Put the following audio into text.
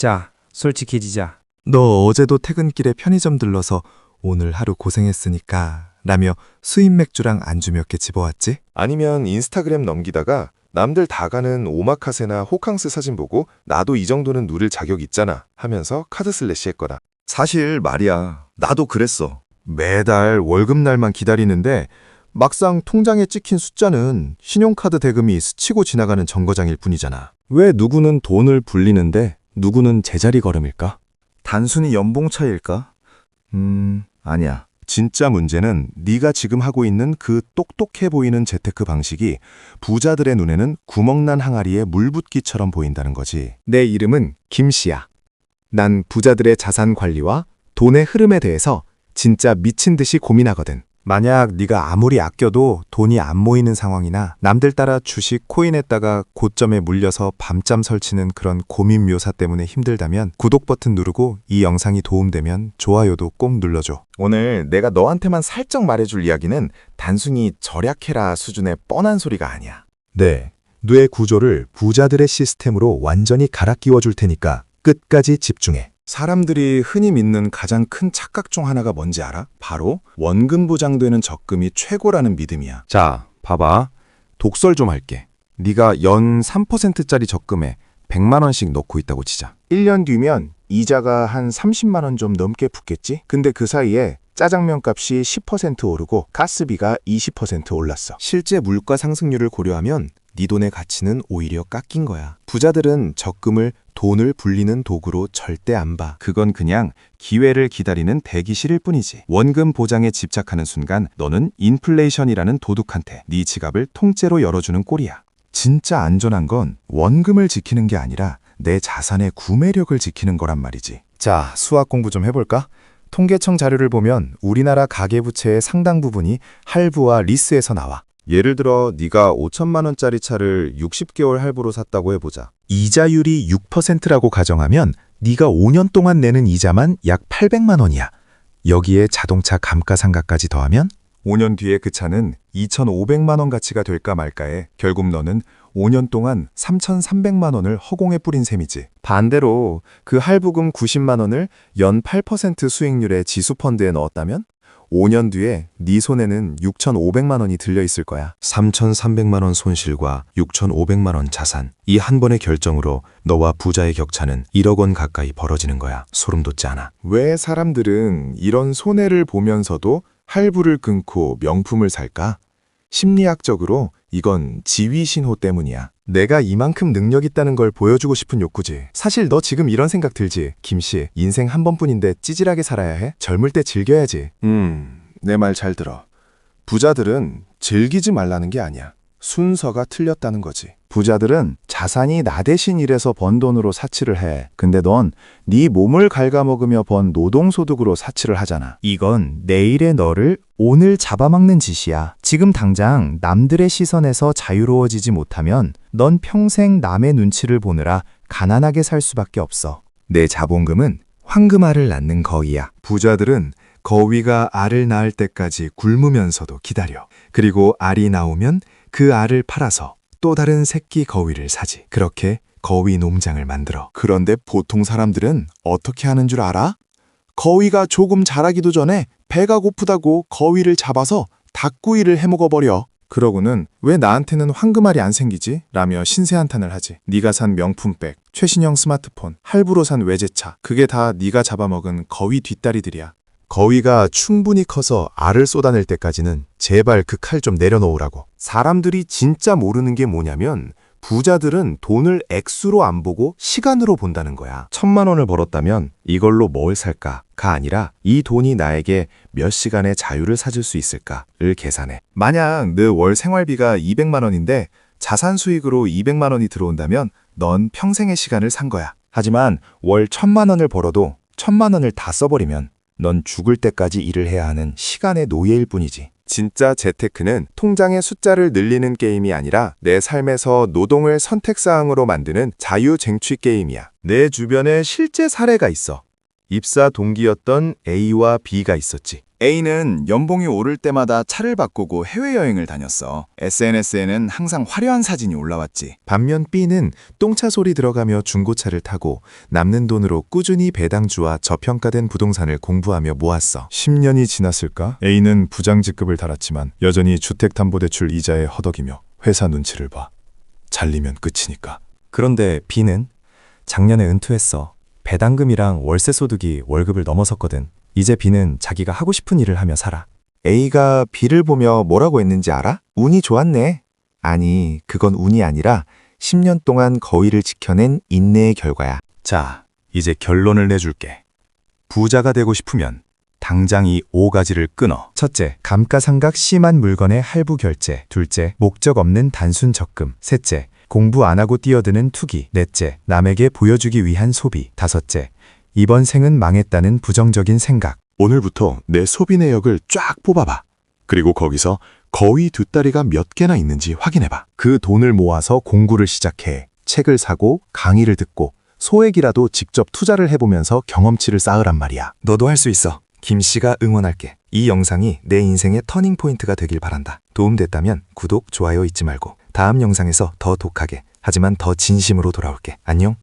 자, 솔직해지자. 너 어제도 퇴근길에 편의점 들러서 오늘 하루 고생했으니까 라며 수입 맥주랑 안주 몇 개 집어왔지? 아니면 인스타그램 넘기다가 남들 다 가는 오마카세나 호캉스 사진 보고 나도 이 정도는 누릴 자격 있잖아 하면서 카드 슬래시 했거나 사실 말이야. 나도 그랬어. 매달 월급날만 기다리는데 막상 통장에 찍힌 숫자는 신용카드 대금이 스치고 지나가는 정거장일 뿐이잖아. 왜 누구는 돈을 불리는데 누구는 제자리 걸음일까? 단순히 연봉 차이일까? 음, 아니야. 진짜 문제는 네가 지금 하고 있는 그 똑똑해 보이는 재테크 방식이 부자들의 눈에는 구멍난 항아리에 물 붓기처럼 보인다는 거지. 내 이름은 김씨야. 난 부자들의 자산 관리와 돈의 흐름에 대해서 진짜 미친 듯이 고민하거든. 만약 네가 아무리 아껴도 돈이 안 모이는 상황이나 남들 따라 주식 코인했다가 고점에 물려서 밤잠 설치는 그런 고민 묘사 때문에 힘들다면 구독 버튼 누르고 이 영상이 도움되면 좋아요도 꼭 눌러줘. 오늘 내가 너한테만 살짝 말해줄 이야기는 단순히 절약해라 수준의 뻔한 소리가 아니야. 네. 뇌 구조를 부자들의 시스템으로 완전히 갈아 끼워 줄 테니까 끝까지 집중해. 사람들이 흔히 믿는 가장 큰 착각 중 하나가 뭔지 알아? 바로 원금 보장되는 적금이 최고라는 믿음이야. 자, 봐봐. 독설 좀 할게. 네가 연 3%짜리 적금에 100만 원씩 넣고 있다고 치자. 1년 뒤면 이자가 한 30만 원 좀 넘게 붙겠지? 근데 그 사이에 짜장면 값이 10% 오르고 가스비가 20% 올랐어. 실제 물가 상승률을 고려하면 네 돈의 가치는 오히려 깎인 거야. 부자들은 적금을 돈을 불리는 도구로 절대 안 봐. 그건 그냥 기회를 기다리는 대기실일 뿐이지. 원금 보장에 집착하는 순간 너는 인플레이션이라는 도둑한테 네 지갑을 통째로 열어주는 꼴이야. 진짜 안전한 건 원금을 지키는 게 아니라 내 자산의 구매력을 지키는 거란 말이지. 자, 수학 공부 좀 해볼까? 통계청 자료를 보면 우리나라 가계부채의 상당 부분이 할부와 리스에서 나와. 예를 들어 네가 5천만 원짜리 차를 60개월 할부로 샀다고 해보자. 이자율이 6%라고 가정하면 네가 5년 동안 내는 이자만 약 800만 원이야. 여기에 자동차 감가상각까지 더하면 5년 뒤에 그 차는 2,500만 원 가치가 될까 말까에 결국 너는 5년 동안 3,300만 원을 허공에 뿌린 셈이지. 반대로 그 할부금 90만 원을 연 8% 수익률의 지수펀드에 넣었다면 5년 뒤에 네 손에는 6,500만 원이 들려 있을 거야. 3,300만 원 손실과 6,500만 원 자산. 이 한 번의 결정으로 너와 부자의 격차는 1억 원 가까이 벌어지는 거야. 소름 돋지 않아. 왜 사람들은 이런 손해를 보면서도 할부를 끊고 명품을 살까? 심리학적으로 이건 지위 신호 때문이야. 내가 이만큼 능력 있다는 걸 보여주고 싶은 욕구지. 사실 너 지금 이런 생각 들지? 김씨, 인생 한 번뿐인데 찌질하게 살아야 해? 젊을 때 즐겨야지. 음, 내 말 잘 들어. 부자들은 즐기지 말라는 게 아니야. 순서가 틀렸다는 거지. 부자들은 자산이 나 대신 일해서 번 돈으로 사치를 해. 근데 넌 네 몸을 갉아먹으며 번 노동소득으로 사치를 하잖아. 이건 내일의 너를 오늘 잡아먹는 짓이야. 지금 당장 남들의 시선에서 자유로워지지 못하면 넌 평생 남의 눈치를 보느라 가난하게 살 수밖에 없어. 내 자본금은 황금알을 낳는 거위야. 부자들은 거위가 알을 낳을 때까지 굶으면서도 기다려. 그리고 알이 나오면 그 알을 팔아서 또 다른 새끼 거위를 사지. 그렇게 거위 농장을 만들어. 그런데 보통 사람들은 어떻게 하는 줄 알아? 거위가 조금 자라기도 전에 배가 고프다고 거위를 잡아서 닭구이를 해먹어버려. 그러고는 왜 나한테는 황금알이 안 생기지? 라며 신세한탄을 하지. 네가 산 명품백, 최신형 스마트폰, 할부로 산 외제차. 그게 다 네가 잡아먹은 거위 뒷다리들이야. 거위가 충분히 커서 알을 쏟아낼 때까지는 제발 그 칼 좀 내려놓으라고. 사람들이 진짜 모르는 게 뭐냐면 부자들은 돈을 액수로 안 보고 시간으로 본다는 거야. 천만 원을 벌었다면 이걸로 뭘 살까가 아니라 이 돈이 나에게 몇 시간의 자유를 사줄 수 있을까를 계산해. 만약 너월 생활비가 200만 원인데 자산 수익으로 200만 원이 들어온다면 넌 평생의 시간을 산 거야. 하지만 월 천만 원을 벌어도 천만 원을 다 써버리면 넌 죽을 때까지 일을 해야 하는 시간의 노예일 뿐이지. 진짜 재테크는 통장의 숫자를 늘리는 게임이 아니라 내 삶에서 노동을 선택사항으로 만드는 자유쟁취 게임이야. 내 주변에 실제 사례가 있어. 입사 동기였던 A와 B가 있었지. A는 연봉이 오를 때마다 차를 바꾸고 해외여행을 다녔어. SNS에는 항상 화려한 사진이 올라왔지. 반면 B는 똥차 소리 들어가며 중고차를 타고 남는 돈으로 꾸준히 배당주와 저평가된 부동산을 공부하며 모았어. 10년이 지났을까? A는 부장 직급을 달았지만 여전히 주택담보대출 이자에 허덕이며 회사 눈치를 봐. 잘리면 끝이니까. 그런데 B는 작년에 은퇴했어. 배당금이랑 월세 소득이 월급을 넘어섰거든. 이제 B는 자기가 하고 싶은 일을 하며 살아. A가 B를 보며 뭐라고 했는지 알아? 운이 좋았네. 아니, 그건 운이 아니라 10년 동안 거위를 지켜낸 인내의 결과야. 자, 이제 결론을 내줄게. 부자가 되고 싶으면 당장 이 5가지를 끊어. 첫째, 감가상각 심한 물건의 할부 결제. 둘째, 목적 없는 단순 적금. 셋째, 공부 안 하고 뛰어드는 투기. 넷째, 남에게 보여주기 위한 소비. 다섯째, 이번 생은 망했다는 부정적인 생각. 오늘부터 내 소비 내역을 쫙 뽑아봐. 그리고 거기서 거위 두 다리가 몇 개나 있는지 확인해봐. 그 돈을 모아서 공부를 시작해. 책을 사고 강의를 듣고 소액이라도 직접 투자를 해보면서 경험치를 쌓으란 말이야. 너도 할 수 있어. 김 씨가 응원할게. 이 영상이 내 인생의 터닝 포인트가 되길 바란다. 도움됐다면 구독, 좋아요 잊지 말고 다음 영상에서 더 독하게 하지만 더 진심으로 돌아올게. 안녕.